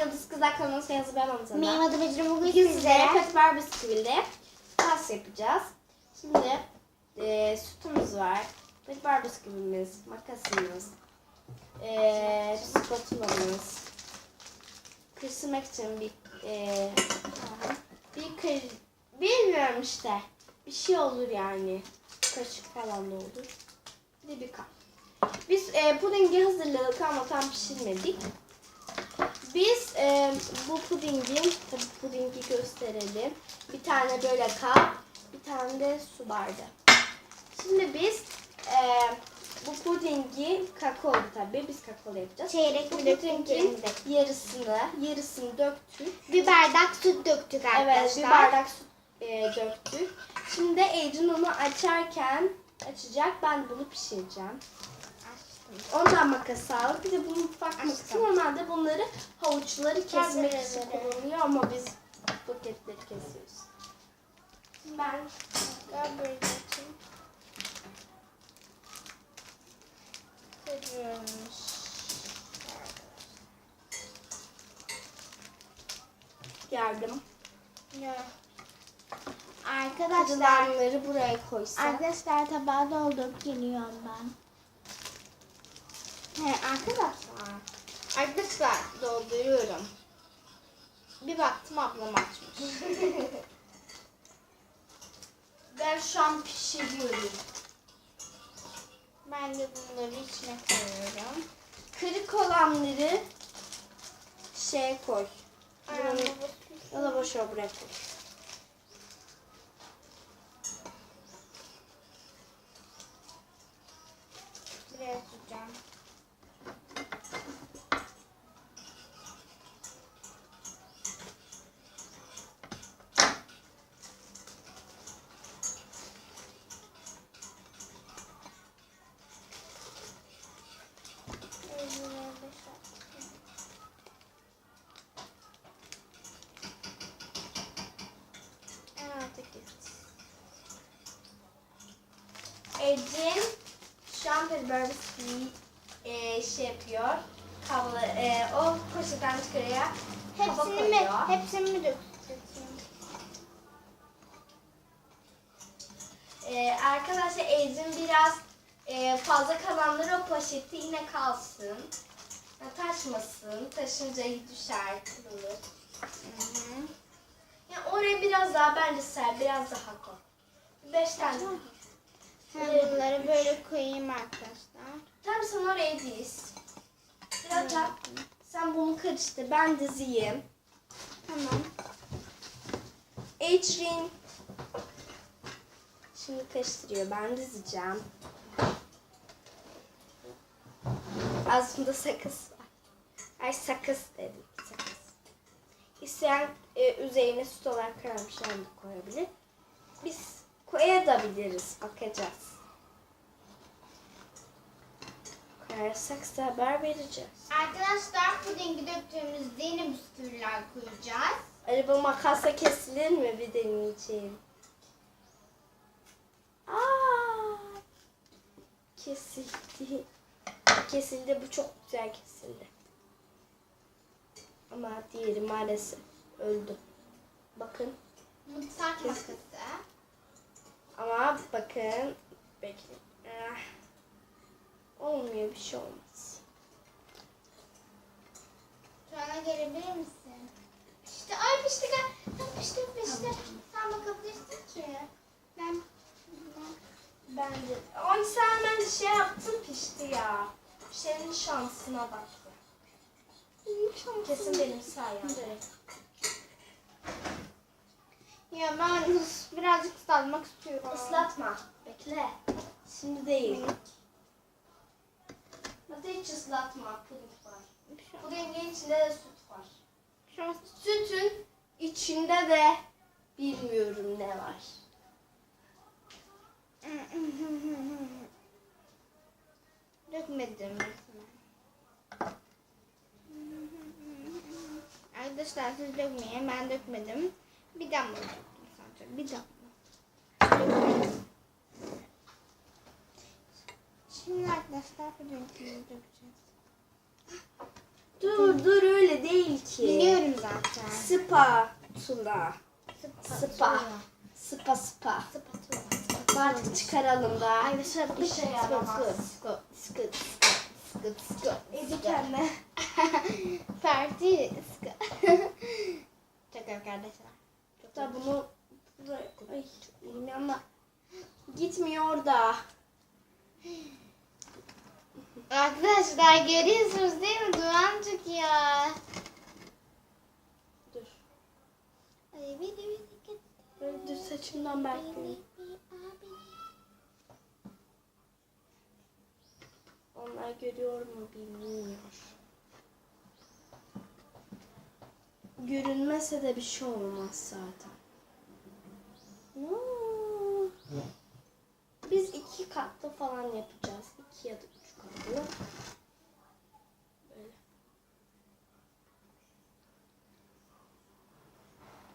Yıldız Kızlar kanalı yazı ben Hamza. Benim adım Ecrin bugün Sizlere sizlere Petbar bisküvili pas yapacağız. Şimdi e, sütümüz var. Petbar bisküvimiz, makasımız, e, spatulamız, kırsmak için bir e, bir kır, bilmiyorum işte. Bir şey olur yani. Kaşık falan da olur. Bir de bir kap. Biz e, pudingi hazırladık ama tam pişirmedik. Biz e, bu pudingin, tabii pudingi gösterelim. Bir tane böyle kap, bir tane de su bardağı. Şimdi biz e, bu pudingi kakaolu tabii biz kakaolu yapacağız. çeyrek Bu pudingin yarısını, yarısını döktük. Bir bardak süt döktük arkadaşlar. Evet, bir bardak su e, döktük. Şimdi Ecrin onu açarken açacak. Ben bunu pişireceğim. Ondan makas aldık. Bir de bu mutfak makası. Normalde bunları havuçları kesmek için kullanılıyor ama biz paketleri kesiyoruz. Ben böyle açayım. Kırıyormuş. yardım. Ya. Arkadaşlar, buraya koysak. arkadaşlar tabağı doldurup geliyorum ben. He, arkadaşlar. Arkadaşlar dolduruyorum. Bir baktım ablam açmış. ben şu an pişiriyorum. Ben de bunları içine koyuyorum. Kırık olanları şeye koy. Ya da boşa bırak. Ecin şu an Petibör bisküvi e, şey yapıyor. Kablo, e, o poşetten çıkarıyor. Hepsini mi, hepsini mi dökeceğim? E, arkadaşlar Ecin biraz e, fazla kalanları o poşeti yine kalsın. Ya, taşmasın. Taşınca düşer, kırılır. Yani oraya biraz daha bence ser, biraz daha koy. Beş tane. Ha, bunları böyle koyayım arkadaşlar. Tam sen oraya diz. Biraz sen bunu karıştır. Ben dizeyim. Tamam. Ecrin. Şimdi karıştırıyor. Ben dizeceğim. Aslında sakız var. Ay sakız dedim. Sakız. İsteyen e, üzerine süt olarak karanmışlar da koyabilir. Biz koyabiliriz. Bakacağız. Koyarsak haber vereceğiz. Arkadaşlar pudingi döktüğümüzde yine bisküviler koyacağız. Araba makasla kesilir mi bir deneyeceğim. Aa, kesildi. Kesildi bu çok güzel kesildi. Ama diğeri maalesef öldü. Bakın Mutfak makası. Ama bakın bekle. Ah. Olmuyor bir şey olmaz. Sonra gelebilir misin? İşte ay pişti gel. Tam pişti pişti. Sen bakabilirsin ki. Ben, ben Ben de. Ay sen hemen şey yaptın pişti ya. Senin şansına bak. Kesin benim sayemde. Ya ben birazcık ıslatmak istiyorum. Islatma. Bekle. Şimdi değil. Hadi hiç ıslatma. Puding var. Pudingin içinde de süt var. Şu an Sütün içinde de bilmiyorum ne var. Dökmedim resmen. Arkadaşlar siz dökmeyin. Ben dökmedim. Bir damla döktüm sadece. Bir damla. Şimdi arkadaşlar pudingimizi dökeceğiz. Dur dur öyle değil ki. zaten. Spatula. Spa. Spa spa. Spatula. Artık çıkaralım da. Ay dışarı Bir şey yaramaz. Skıt skıt skıt skıt. Ezik anne. Parti. Skıt. Çok arkadaşlar. Da bunu buraya ay elim yanma. Gitmiyor da. Arkadaşlar görüyorsunuz değil mi? Duman çıkıyor. Dur. Böyle dur saçımdan belki. Onlar görüyor mu bilmiyor. Görünmese de bir şey olmaz zaten. Hmm. Biz iki katlı falan yapacağız. İki ya da üç katlı. Böyle.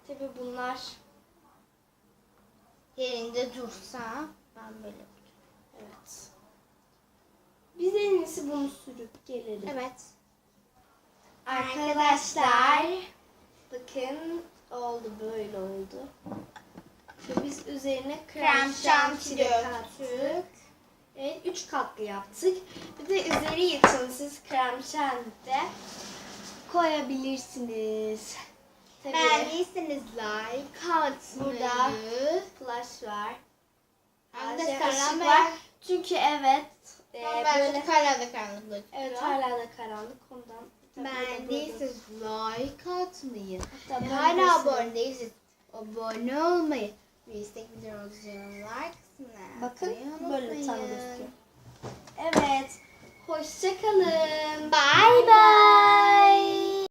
Tabi bunlar Yerinde dursa ben böyle evet. Biz en iyisi bunu sürüp gelelim. Evet. Arkadaşlar bakın oldu böyle oldu. Ve biz üzerine krem şanti döktük. Evet üç katlı yaptık. Bir de üzeri için siz krem şanti de koyabilirsiniz. Tabii Beğendiyseniz like atmayı. Burada flash var. Hem de karanlık. var. Çünkü evet e, böyle böyle karanlık evet hala da karanlık ondan. Beğendiyseniz like atmayı. Hatta Ve hala abone değilseniz abone olmayı. Ve istek videomuzu like kısmına Bakın böyle tam gözüküyor. Evet. Hoşçakalın. Bye bye.